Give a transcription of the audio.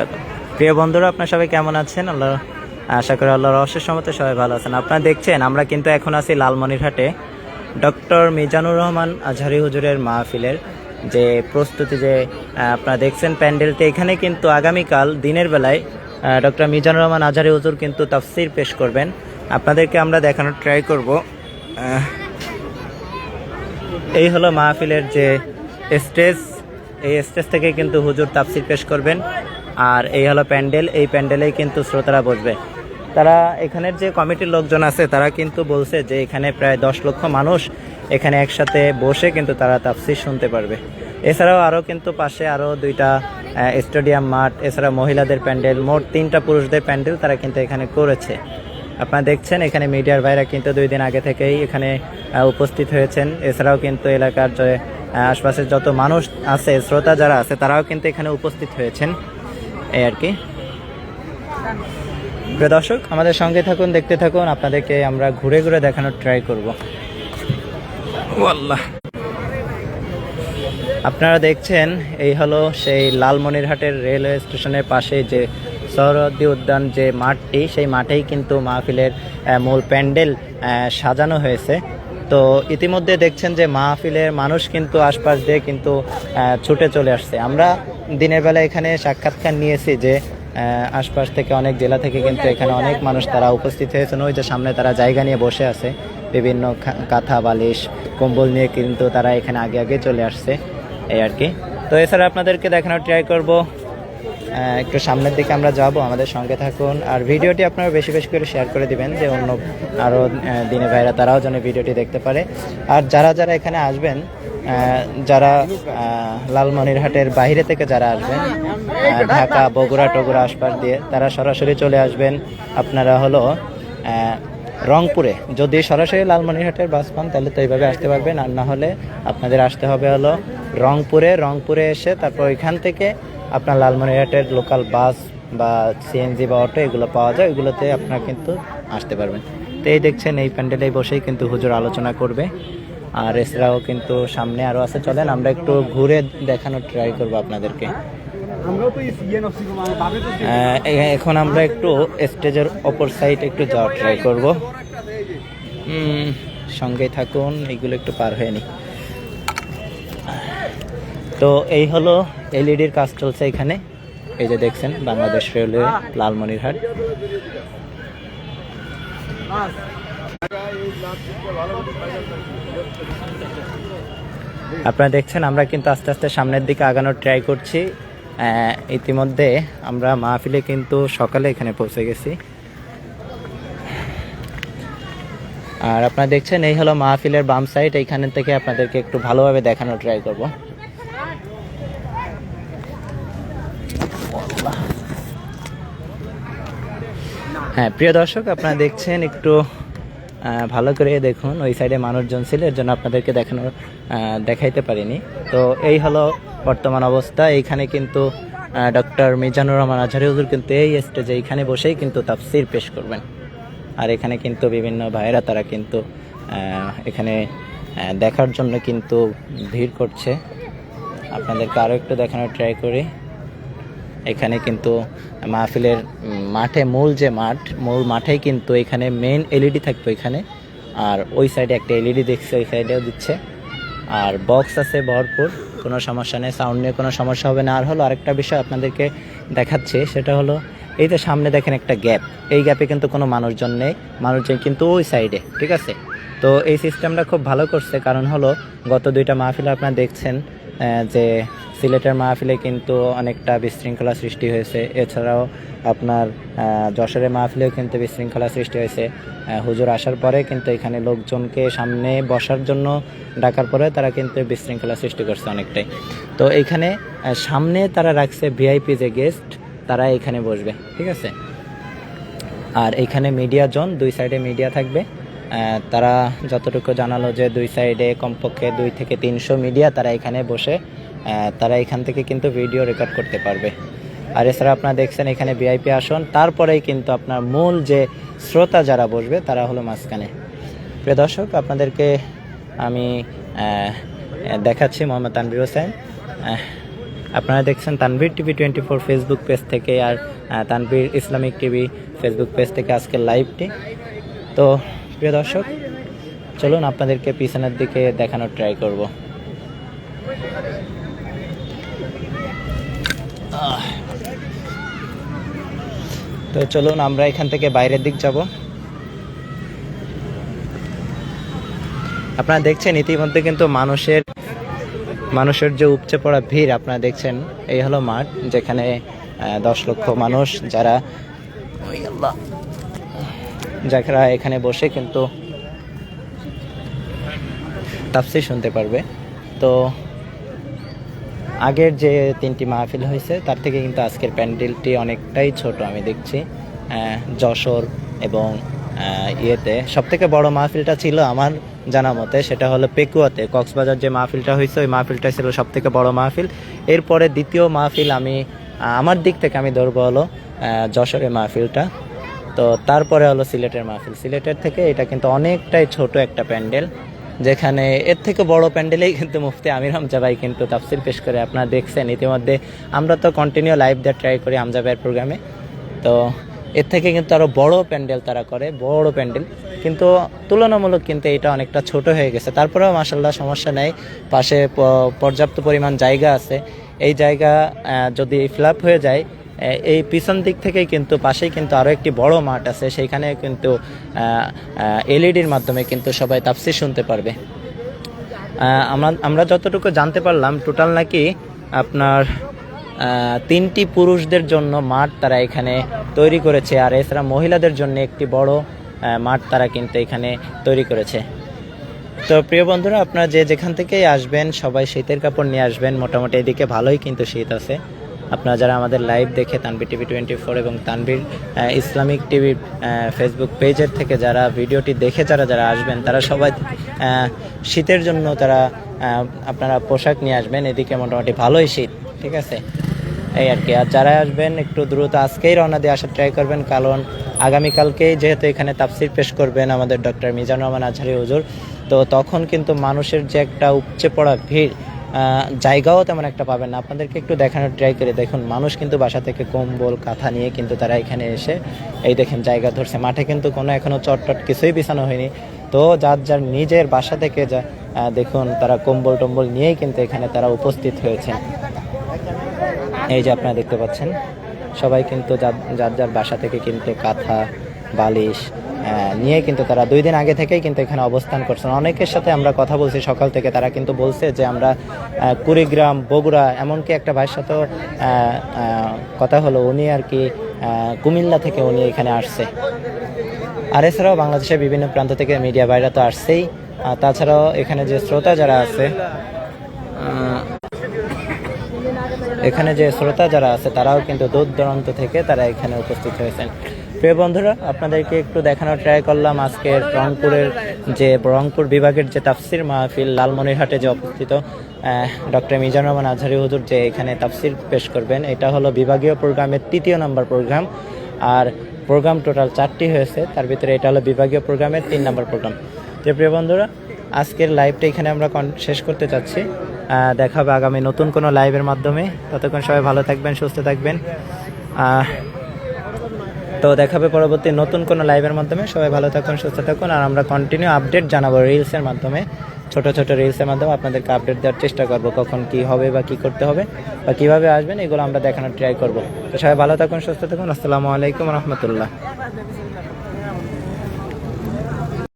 বারাকাতুহু প্রিয় বন্ধুরা, আপনার সবাই কেমন আছেন? আল্লাহ, আশা করি আল্লাহর অশেষ মতো সবাই ভালো আছেন। আপনারা দেখছেন, আমরা কিন্তু এখন আছি লালমনিরহাটে ডক্টর মিজানুর রহমান আজহারি হুজুরের মাহফিলের যে প্রস্তুতি যে আপনারা দেখছেন প্যান্ডেলটি। এখানে কিন্তু আগামীকাল দিনের বেলায় ডক্টর মিজানুর রহমান আজহারি হুজুর কিন্তু তাফসির পেশ করবেন। আপনাদেরকে আমরা দেখানোর ট্রাই করব। এই হলো মাহফিলের যে স্টেজ। এই স্টেজ থেকে কিন্তু হুজুর তাফসির পেশ করবেন। আর এই হলো প্যান্ডেল, এই প্যান্ডেলেই কিন্তু শ্রোতারা বসবে। তারা এখানের যে কমিটির লোকজন আছে, তারা কিন্তু বলছে যে এখানে প্রায় দশ লক্ষ মানুষ এখানে একসাথে বসে কিন্তু তারা তাফসির শুনতে পারবে। এছাড়াও আরও কিন্তু পাশে আরও দুইটা স্টেডিয়াম মাঠ এছাড়া মহিলাদের প্যান্ডেল, মোট তিনটা পুরুষদের প্যান্ডেল তারা কিন্তু এখানে করেছে। আপনারা দেখছেন, এখানে মিডিয়ার ভাইরা কিন্তু দুই দিন আগে থেকেই এখানে উপস্থিত হয়েছেন। এছাড়াও কিন্তু এলাকার যে আশপাশের যত মানুষ আছে, শ্রোতা যারা আছে, তারাও কিন্তু এখানে উপস্থিত হয়েছেন। এই আর কি। প্রিয় দর্শক, আমাদের সঙ্গে থাকুন, দেখতে থাকুন, আপনাদেরকে আমরা ঘুরে ঘুরে দেখানোর ট্রাই করব। ওয়াল্লাহ। আপনারা দেখছেন, এই হলো সেই লালমনিরহাটের রেলওয়ে স্টেশনের পাশে যে সৌরদ্দি উদ্যান যে মাঠটি, সেই মাঠেই কিন্তু মাহফিলের মূল প্যান্ডেল সাজানো হয়েছে। তো ইতিমধ্যে দেখছেন যে মাহফিলের মানুষ কিন্তু আশপাশ দিয়ে কিন্তু ছুটে চলে আসছে। আমরা দিনের বেলা এখানে সাক্ষাৎকার নিয়েছি যে আশপাশ থেকে অনেক জেলা থেকে কিন্তু এখানে অনেক মানুষ তারা উপস্থিত হয়েছেন। ওই যে সামনে তারা জায়গা নিয়ে বসে আছে। বিভিন্ন কাঁথা, বালিশ, কম্বল নিয়ে কিন্তু তারা এখানে আগে আগে চলে আসছে। এই আর কি। তো এছাড়া আপনাদেরকে দেখানোর ট্রাই করব। একটু সামনের দিকে আমরা যাব, আমাদের সঙ্গে থাকুন। আর ভিডিওটি আপনারা বেশি বেশি করে শেয়ার করে দিবেন, যে অন্য আরও দিনে ভাইরা তারাও যেন ভিডিওটি দেখতে পারে। আর যারা যারা এখানে আসবেন যারা লালমনিরহাটের বাইরে থেকে যারা আসবেন ঢাকা, বগুড়া, টগুড়া আশপাশ দিয়ে, তারা সরাসরি চলে আসবেন। আপনারা হলো রংপুরে। যদি সরাসরি লালমনিরহাটের বাস পান, তাহলে তো এইভাবে আসতে পারবেন। আর না হলে আপনাদের আসতে হবে হলো রংপুরে। রংপুরে এসে তারপর ওইখান থেকে আপনার লালমনিরহাটের লোকাল বাস বা সিএনজি বা অটো এগুলো পাওয়া যায়। এগুলোতে আপনারা কিন্তু আসতে পারবেন। তো এই দেখছেন এই প্যান্ডেলে বসেই কিন্তু হুজুর আলোচনা করবে। আর এছাড়াও কিন্তু সামনে আরও আছে। চলেন আমরা একটু ঘুরে দেখানোর ট্রাই করব আপনাদেরকে। এখন আমরা একটু স্টেজের অপর সাইড একটু যাওয়ার ট্রাই করব। উম, সঙ্গেই থাকুন এগুলো একটু পার হয়ে নি তো এই হলো এলইডির কাজ চলছে এখানে। এই যে দেখছেন, বাংলাদেশ রেলওয়ে লালমনিরহাট। আপনারা দেখছেন, আমরা কিন্তু আস্তে আস্তে সামনের দিকে আগানোর ট্রাই করছি। ইতিমধ্যে আমরা মাহফিলে কিন্তু সকালে এখানে পৌঁছে গেছি। আর আপনারা দেখছেন, এই হলো মাহফিলের বাম সাইড এইখানে থেকে আপনাদেরকে একটু ভালোভাবে দেখানোর ট্রাই করব। হ্যাঁ প্রিয় দর্শক আপনারা দেখছেন একটু ভালো করে দেখুন ওই সাইডে মানুষজন ছিল এর জন্য আপনাদেরকে দেখানোর আহ, দেখাইতে পারিনি। তো এই হলো বর্তমান অবস্থা। এইখানে কিন্তু ডক্টর মিজানুর রহমান আজহারি হুজুর কিন্তু এই স্টেজে এইখানে বসেই কিন্তু তাফসির পেশ করবেন। আর এখানে কিন্তু বিভিন্ন ভাইরা তারা কিন্তু এখানে দেখার জন্য কিন্তু ভিড় করছে। আপনাদেরকে আরও একটু দেখানোর ট্রাই করি। এখানে কিন্তু মাহফিলের মাঠে মূল যে মাঠ, মূল মাঠেই কিন্তু এখানে মেন এলইডি থাকবে এখানে। আর ওই সাইডে একটা এলইডি দেখছে, ওই সাইডেও দিচ্ছে। আর বক্স আছে ভরপুর, কোনো সমস্যা নেই সাউন্ড নিয়ে কোনো সমস্যা হবে না। আর হলো আরেকটা বিষয় আপনাদেরকে দেখাচ্ছে, সেটা হলো, এই যে সামনে দেখেন একটা গ্যাপ এই গ্যাপে কিন্তু কোনো মানুষজন নেই, মানুষজন কিন্তু ওই সাইডে ঠিক আছে? তো এই সিস্টেমটা খুব ভালো করছে, কারণ হলো গত দুইটা মাহফিল আপনারা দেখছেন যে সিলেটের মাহফিলে কিন্তু অনেকটা বিশৃঙ্খলা সৃষ্টি হয়েছে। এছাড়াও আপনার যশোরের মাহফিলেও কিন্তু বিশৃঙ্খলা সৃষ্টি হয়েছে। হুজুর আসার পরে কিন্তু এখানে লোকজনকে সামনে বসার জন্য ডাকার পরে তারা কিন্তু বিশৃঙ্খলা সৃষ্টি করছে অনেকটাই। তো এখানে সামনে তারা রাখছে ভিআইপি যে গেস্ট তারা এখানে বসবে, ঠিক আছে? আর এখানে মিডিয়া জোন দুই সাইডে মিডিয়া থাকবে। তারা যতটুকু জানালো যে দুই সাইডে কমপক্ষে দুই থেকে তিনশো মিডিয়া তারা এখানে বসে তারা এখান থেকে কিন্তু ভিডিও রেকর্ড করতে পারবে। আর এছাড়া আপনারা দেখছেন এখানে ভিআইপি আসন তারপরেই কিন্তু আপনার মূল যে শ্রোতা যারা বসবে তারা হলো মাঝখানে। প্রিয় দর্শক আপনাদেরকে আমি দেখাচ্ছি মোহাম্মদ তানবির হোসেন। আপনারা দেখছেন Tanvir TV twenty four Facebook page থেকে আর আহ, Tanvir Islamic TV Facebook page থেকে আজকের লাইভটি তো প্রিয় দর্শক চলুন আপনাদেরকে পিছনের দিকে দেখানোর ট্রাই করব। তো চলুন, আমরা এখান থেকে বাইরের দিক যাব। আপনারা দেখছেন, ইতিমধ্যে কিন্তু মানুষের মানুষের যে উপচে পড়া ভিড়, আপনারা দেখছেন, এই হলো মাঠ, যেখানে দশ লক্ষ মানুষ, যারা যারা এখানে বসে কিন্তু তাফসির শুনতে পারবে। তো আগের যে তিনটি মাহফিল হয়েছে, তার থেকে কিন্তু আজকের প্যান্ডেলটি অনেকটাই ছোট আমি দেখছি। যশোর এবং ইয়েতে। সব থেকে বড় মাহফিলটা ছিল আমার জানা মতে, সেটা হলো পেকুয়াতে। কক্সবাজার যে মাহফিলটা হয়েছে, ওই মাহফিলটা ছিল সব থেকে বড় মাহফিল। এরপরে দ্বিতীয় মাহফিল আমি আমার দিক থেকে আমি ধরবো হলো যশোরের মাহফিলটা। তো তারপরে হলো সিলেটের মাহফিল। সিলেটের থেকে এটা কিন্তু অনেকটাই ছোট একটা প্যান্ডেল। যেখানে এর থেকে বড় প্যান্ডেলেই কিন্তু মুফতি আমির হামজা ভাই কিন্তু তাফসিল পেশ করে আপনারা দেখছেন। ইতিমধ্যে আমরা তো কন্টিনিউ লাইভ দেওয়ার ট্রাই করি হামজা ভাইয়ের প্রোগ্রামে তো এর থেকে কিন্তু আরও বড় প্যান্ডেল তারা করে, বড় প্যান্ডেল। কিন্তু তুলনামূলক কিন্তু এটা অনেকটা ছোট হয়ে গেছে। তারপরেও মাসাল্লাহ সমস্যা নেই। পাশে পর্যাপ্ত পরিমাণ জায়গা আছে। এই জায়গা যদি ফিল হয়ে যায় এই পিছন দিক থেকেই কিন্তু পাশেই কিন্তু আরও একটি বড় মাঠ আছে সেইখানে কিন্তু এলইডির মাধ্যমে কিন্তু সবাই তাপসি শুনতে পারবে। আমরা আমরা যতটুকু জানতে পারলাম, টোটাল নাকি আপনার তিনটি পুরুষদের জন্য মাঠ তারা এখানে তৈরি করেছে, আর এছাড়া মহিলাদের জন্য একটি বড় মাঠ তারা কিন্তু এখানে তৈরি করেছে। তো প্রিয় বন্ধুরা, আপনারা যে যেখান থেকেই আসবেন, সবাই শীতের কাপড় নিয়ে আসবেন, মোটামুটি এদিকে ভালোই কিন্তু শীত আছে। আপনারা যারা আমাদের লাইভ দেখে তানবির টিভি টোয়েন্টি ফোর এবং তানবির ইসলামিক টিভির ফেসবুক পেজের থেকে যারা ভিডিওটি দেখে যারা যারা আসবেন, তারা সবাই শীতের জন্য তারা আপনারা পোশাক নিয়ে আসবেন। এদিকে মোটামুটি ভালোই শীত, ঠিক আছে? এই আর কি। আর যারা আসবেন, একটু দ্রুত আজকেই রওনা দিয়ে আসার ট্রাই করবেন। কারণ আগামীকালকেই যেহেতু এখানে তাফসির পেশ করবেন আমাদের ডক্টর মিজানুর রহমান আজহারি হুজুর, তো তখন কিন্তু মানুষের যে একটা উপচে পড়া ভিড় জায়গাও তেমন একটা পাবেন না। আপনাদেরকে একটু দেখানোর ট্রাই করে দেখুন। মানুষ কিন্তু বাসা থেকে কম্বল, কাঁথা নিয়ে কিন্তু তারা এখানে এসে, এই দেখেন জায়গা ধরছে। মাঠে কিন্তু কোনো এখনও চটটট কিছুই বিছানো হয়নি। তো যার যার নিজের বাসা থেকে যা দেখুন তারা কম্বল টম্বল নিয়েই কিন্তু এখানে তারা উপস্থিত হয়েছেন। এই যে আপনারা দেখতে পাচ্ছেন, সবাই কিন্তু যার যার বাসা থেকে কিন্তু কাঁথা, বালিশ নিয়ে কিন্তু তারা দুই দিন আগে থেকেই কিন্তু এখানে অবস্থান করছেন। অনেকের সাথে আমরা কথা বলছি সকাল থেকে, তারা কিন্তু বলছে যে আমরা কুড়িগ্রাম, বগুড়া, এমনকি একটা ভাইয়ের সাথেও কথা হলো, উনি আর কি কুমিল্লা থেকে উনি এখানে আসছে। আর এছাড়াও বাংলাদেশের বিভিন্ন প্রান্ত থেকে মিডিয়া বাইরা তো আসছেই। তাছাড়াও এখানে যে শ্রোতা যারা আছে এখানে যে শ্রোতা যারা আছে, তারাও কিন্তু দূর দূরান্ত থেকে তারা এখানে উপস্থিত হয়েছেন। প্রিয় বন্ধুরা, আপনাদেরকে একটু দেখানোর ট্রাই করলাম আজকের রংপুরের যে রংপুর বিভাগের যে তাফসির মাহফিল লালমনিরহাটে যে অবস্থিত ডক্টর মিজানুর রহমান আজহারি হুজুর যে এখানে তাফসির পেশ করবেন, এটা হলো বিভাগীয় প্রোগ্রামের তৃতীয় নম্বর প্রোগ্রাম। আর প্রোগ্রাম টোটাল চারটি হয়েছে, তার ভিতরে এটা হলো বিভাগীয় প্রোগ্রামের তিন নম্বর প্রোগ্রাম। যে প্রিয় বন্ধুরা, আজকের লাইভটা এখানে আমরা শেষ করতে চাচ্ছি। দেখা হবে আগামী নতুন কোনো লাইভের মাধ্যমে। ততক্ষণ সবাই ভালো থাকবেন, সুস্থ থাকবেন। তো দেখাবে পরবর্তী নতুন কোনো লাইভের মাধ্যমে। সবাই ভালো থাকুন, সুস্থ থাকুন, আর আমরা কন্টিনিউ আপডেট জানাব রিলসের মাধ্যমে। ছোট ছোট রিলসের মাধ্যমে আপনাদেরকে আপডেট দেওয়ার চেষ্টা করব, কখন কি হবে বা কি করতে হবে বা কীভাবে আসবেন, এগুলো আমরা দেখানোর ট্রাই করব। তো সবাই ভালো থাকুন, সুস্থ থাকুন। আসসালামু আলাইকুম রহমতুল্লাহ।